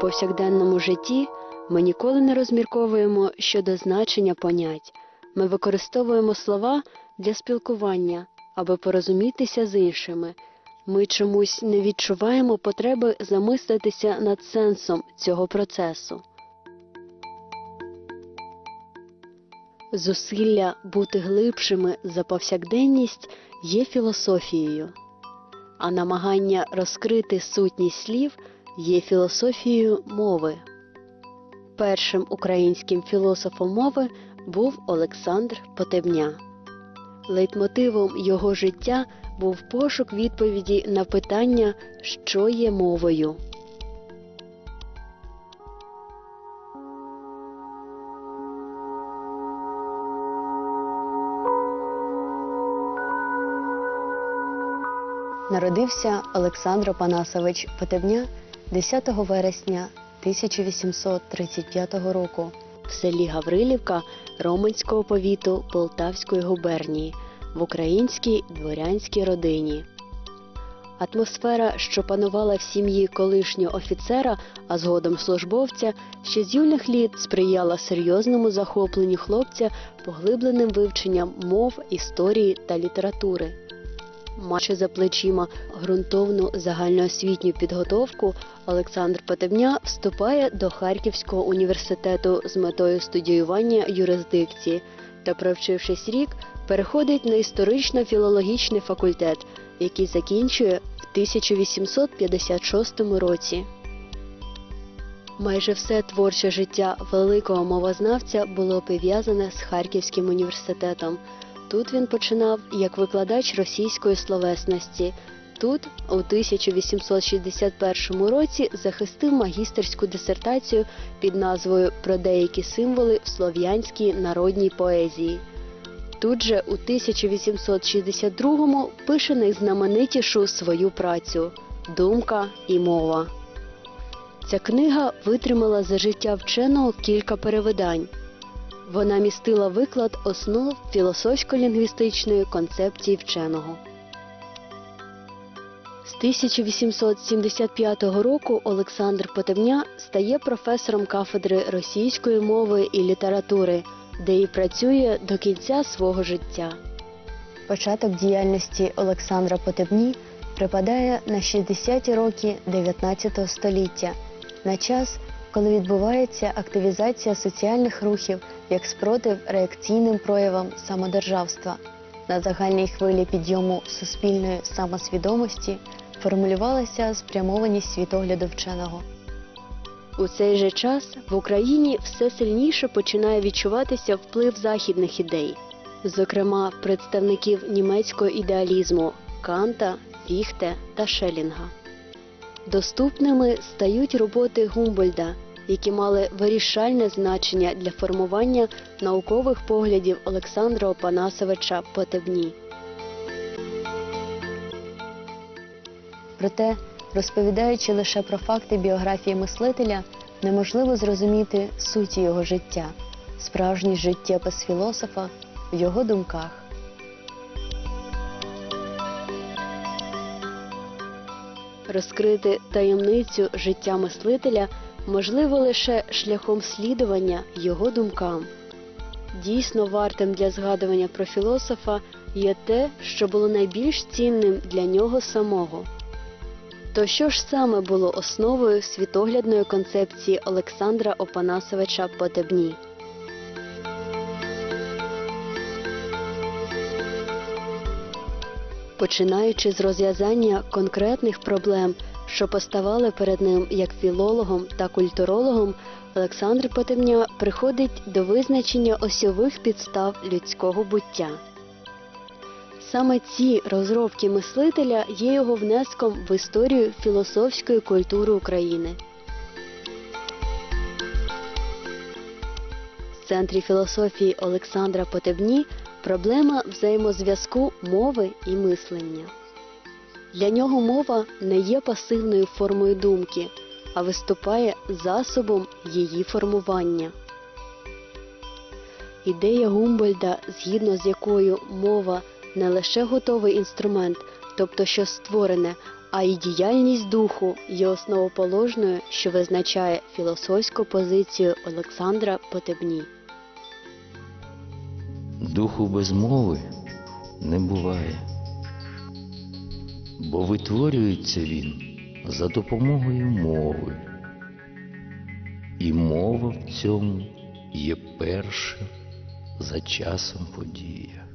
Повсякденному житті ми ніколи не розмірковуємо щодо значення понять. Ми використовуємо слова для спілкування, аби порозумітися з іншими. Ми чомусь не відчуваємо потреби замислитися над сенсом цього процесу. Зусилля бути глибшими за повсякденність є філософією, а намагання розкрити сутність слів є філософією мови. Першим українським філософом мови був Олександр Потебня. Лейтмотивом його життя був пошук відповіді на питання, що є мовою. Народився Олександр Панасович Потебня 10 вересня 1835 року в селі Гаврилівка Романського повіту Полтавської губернії в українській дворянській родині. Атмосфера, що панувала в сім'ї колишнього офіцера, а згодом службовця, ще з юних літ сприяла серйозному захопленню хлопця поглибленим вивченням мов, історії та літератури. Маючи за плечима ґрунтовну загальноосвітню підготовку, Олександр Потебня вступає до Харківського університету з метою студіювання юрисдикції та, провчившись рік, переходить на історично-філологічний факультет, який закінчує в 1856 році. Майже все творче життя великого мовознавця було пов'язане з Харківським університетом. Тут він починав як викладач російської словесності. Тут, у 1861 році, захистив магістерську дисертацію під назвою Про деякі символи в слов'янській народній поезії. Тут же у 1862-му пише найзнаменитішу свою працю Думка і мова. Ця книга витримала за життя вченого кілька перевидань. Вона містила виклад основ філософсько-лінгвістичної концепції вченого. З 1875 року Олександр Потемня стає професором кафедри російської мови і літератури, де і працює до кінця свого життя. Початок діяльності Олександра Потебні припадає на 60-ті роки 19 століття, на час, коли відбувається активізація соціальних рухів як спротив реакційним проявам самодержавства. На загальній хвилі підйому суспільної самосвідомості формулювалася спрямованість світогляду вченого. У цей же час в Україні все сильніше починає відчуватися вплив західних ідей, зокрема представників німецького ідеалізму Канта, Фіхте та Шелінга. Доступними стають роботи Гумбольда, які мали вирішальне значення для формування наукових поглядів Олександра Опанасовича Потебні. Проте, розповідаючи лише про факти біографії мислителя, неможливо зрозуміти суті його життя, справжній життєпис філософа в його думках. Розкрити таємницю життя мислителя можливо лише шляхом слідування його думкам. Дійсно вартим для згадування про філософа є те, що було найбільш цінним для нього самого. То що ж саме було основою світоглядної концепції Олександра Опанасовича Потебні? Починаючи з розв'язання конкретних проблем, що поставали перед ним як філологом та культурологом, Олександр Потемня приходить до визначення осьових підстав людського буття. Саме ці розробки мислителя є його внеском в історію філософської культури України. В центрі філософії Олександра Потебні проблема взаємозв'язку мови і мислення. Для нього мова не є пасивною формою думки, а виступає засобом її формування. Ідея Гумбольда, згідно з якою мова не лише готовий інструмент, тобто що створене, а й діяльність духу є основоположною, що визначає філософську позицію Олександра Потебні. Духу без мови не буває, бо витворюється він за допомогою мови, і мова в цьому є перша за часом подія.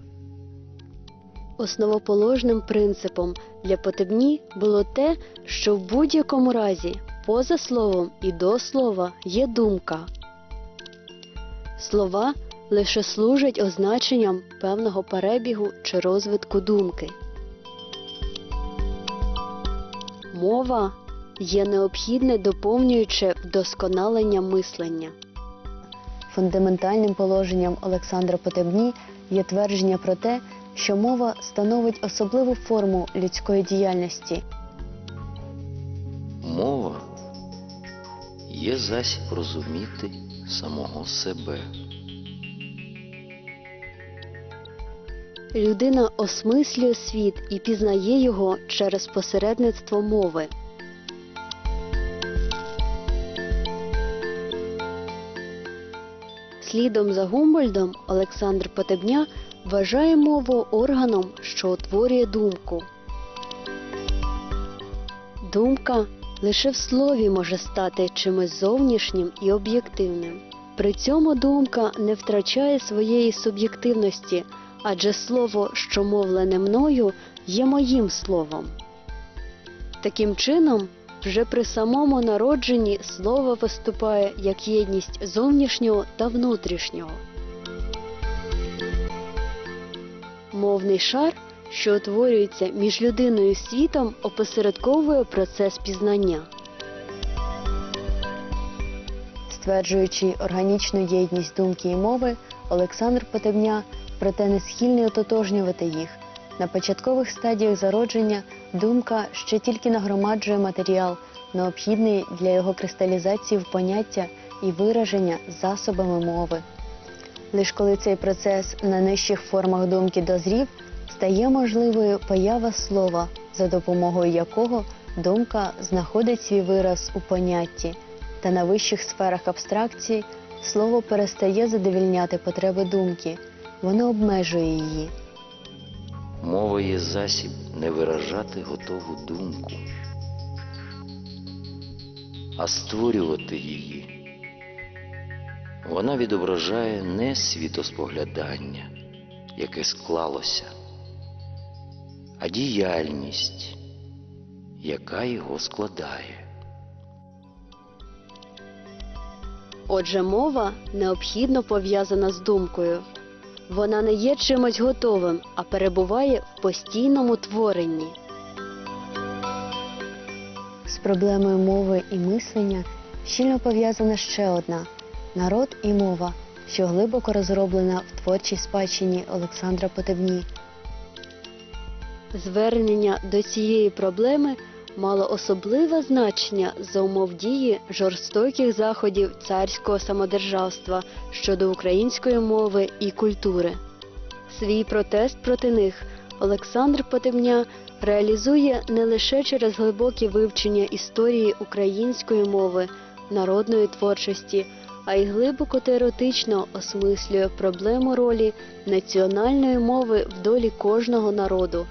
Основоположним принципом для Потебні було те, що в будь-якому разі поза словом і до слова є думка. Слова лише служать означенням певного перебігу чи розвитку думки. Мова є необхідне доповнююче вдосконалення мислення. Фундаментальним положенням Олександра Потебні є твердження про те, що мова становить особливу форму людської діяльності. Мова є засіб розуміти самого себе. Людина осмислює світ і пізнає його через посередництво мови. Слідом за Гумбольдом Олександр Потебня вважає мову органом, що утворює думку. Думка лише в слові може стати чимось зовнішнім і об'єктивним. При цьому думка не втрачає своєї суб'єктивності, адже слово, що мовлене мною, є моїм словом. Таким чином, вже при самому народженні слово виступає як єдність зовнішнього та внутрішнього. Мовний шар, що утворюється між людиною і світом, опосередковує процес пізнання. Стверджуючи органічну єдність думки і мови, Олександр Потебня проте не схильний ототожнювати їх. На початкових стадіях зародження думка ще тільки нагромаджує матеріал, необхідний для його кристалізації в поняття і вираження засобами мови. Лиш коли цей процес на нижчих формах думки дозрів, стає можливою поява слова, за допомогою якого думка знаходить свій вираз у понятті, та на вищих сферах абстракції слово перестає задовільняти потреби думки, воно обмежує її. Мова є засіб не виражати готову думку, а створювати її. Вона відображає не світоспоглядання, яке склалося, а діяльність, яка його складає. Отже, мова необхідно пов'язана з думкою. Вона не є чимось готовим, а перебуває в постійному творенні. З проблемою мови і мислення щільно пов'язана ще одна народ і мова, що глибоко розроблена в творчій спадщині Олександра Потебні. Звернення до цієї проблеми мало особливе значення за умов дії жорстоких заходів царського самодержавства щодо української мови і культури. Свій протест проти них Олександр Потемня реалізує не лише через глибоке вивчення історії української мови, народної творчості, а й глибоко теоретично осмислює проблему ролі національної мови в долі кожного народу.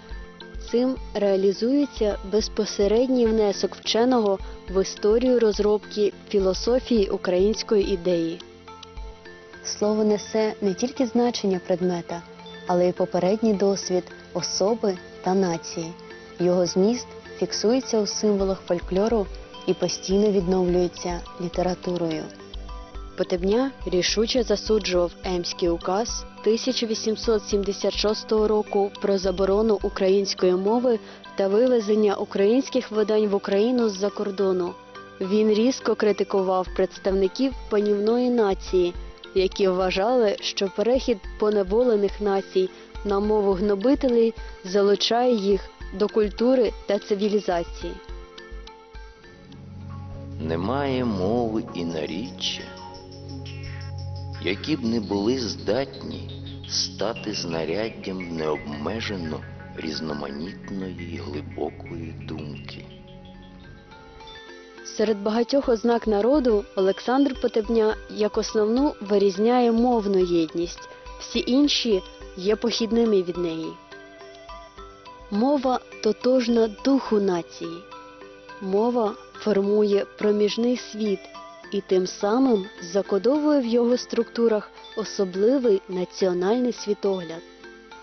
Цим реалізується безпосередній внесок вченого в історію розробки філософії української ідеї. Слово несе не тільки значення предмета, але й попередній досвід особи та нації. Його зміст фіксується у символах фольклору і постійно відновлюється літературою. Потебня рішуче засуджував Емський указ 1876 року про заборону української мови та вивезення українських видань в Україну з-за кордону. Він різко критикував представників панівної нації, які вважали, що перехід поневолених націй на мову гнобителей залучає їх до культури та цивілізації. Немає мови і наріччя, які б не були здатні стати знаряддям необмежено різноманітної глибокої думки. Серед багатьох ознак народу Олександр Потебня як основну вирізняє мовну єдність, всі інші є похідними від неї. Мова тотожна духу нації. Мова формує проміжний світ і тим самим закодовує в його структурах особливий національний світогляд.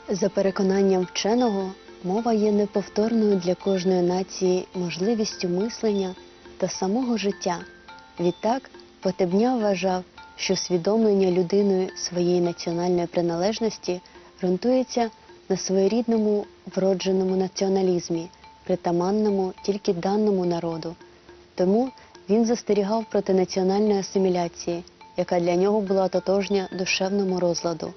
За переконанням вченого, мова є неповторною для кожної нації можливістю мислення та самого життя. Відтак, Потебня вважав, що свідомлення людиною своєї національної приналежності ґрунтується на своєрідному вродженому націоналізмі, притаманному тільки даному народу. Тому він застерігав проти національної асиміляції, яка для нього була тотожня душевному розладу.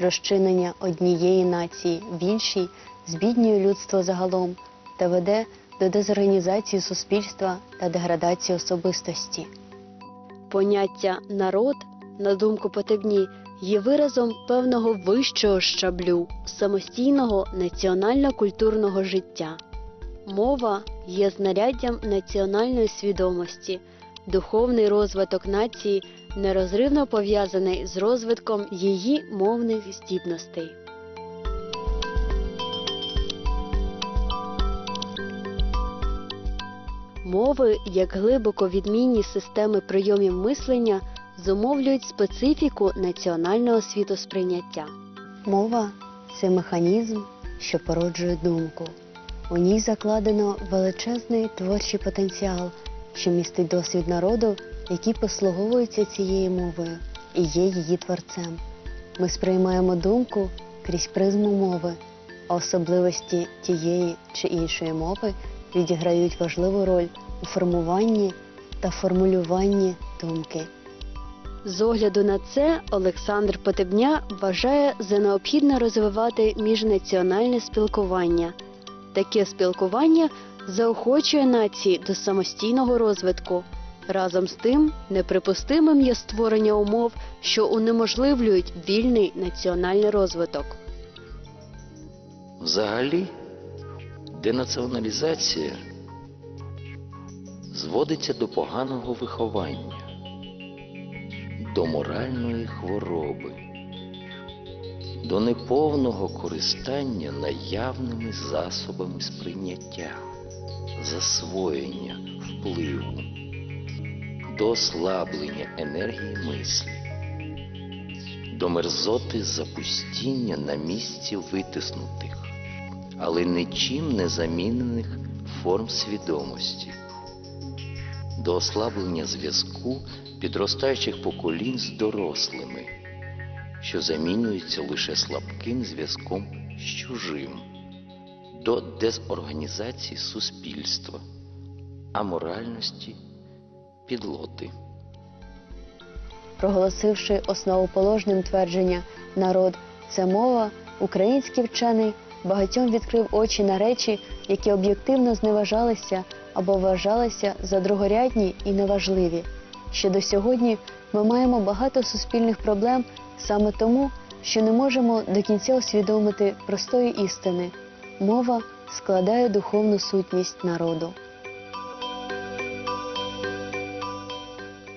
Розчинення однієї нації в іншій збіднює людство загалом та веде до дезорганізації суспільства та деградації особистості. Поняття народ, на думку Потебні, є виразом певного вищого щаблю самостійного національно-культурного життя. Мова є знаряддям національної свідомості, духовний розвиток нації нерозривно пов'язаний з розвитком її мовних здібностей. Мови, як глибоко відмінні системи прийомів мислення, зумовлюють специфіку національного світосприйняття. Мова це механізм, що породжує думку. У ній закладено величезний творчий потенціал, що містить досвід народу, який послуговується цією мовою і є її творцем. Ми сприймаємо думку крізь призму мови, а особливості тієї чи іншої мови відіграють важливу роль у формуванні та формулюванні думки. З огляду на це Олександр Потебня вважає за необхідне розвивати міжнаціональне спілкування. Таке спілкування заохочує нації до самостійного розвитку. Разом з тим, неприпустимим є створення умов, що унеможливлюють вільний національний розвиток. Взагалі, денаціоналізація зводиться до поганого виховання, до моральної хвороби, до неповного користання наявними засобами сприйняття, засвоєння, впливу, до ослаблення енергії мислі, до мерзоти запустіння на місці витиснутих, але нічим не замінених форм свідомості, до ослаблення зв'язку підростаючих поколінь з дорослими, що замінюється лише слабким зв'язком з чужим, до дезорганізації суспільства, аморальності, підлоти. Проголосивши основоположним твердження народ це мова, український вчений багатьом відкрив очі на речі, які об'єктивно зневажалися або вважалися за другорядні і неважливі. Ще до сьогодні ми маємо багато суспільних проблем саме тому, що не можемо до кінця усвідомити простої істини. Мова складає духовну сутність народу.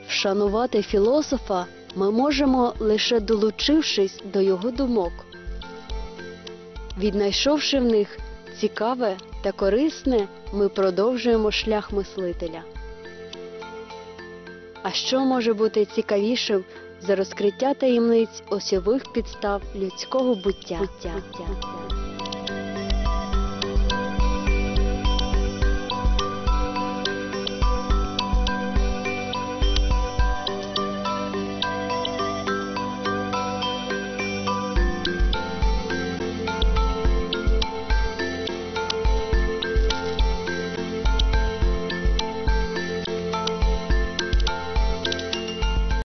Вшанувати філософа ми можемо лише долучившись до його думок, віднайшовши в них цікаве та корисне, ми продовжуємо шлях мислителя. А що може бути цікавішим за розкриття таємниць осьових підстав людського буття?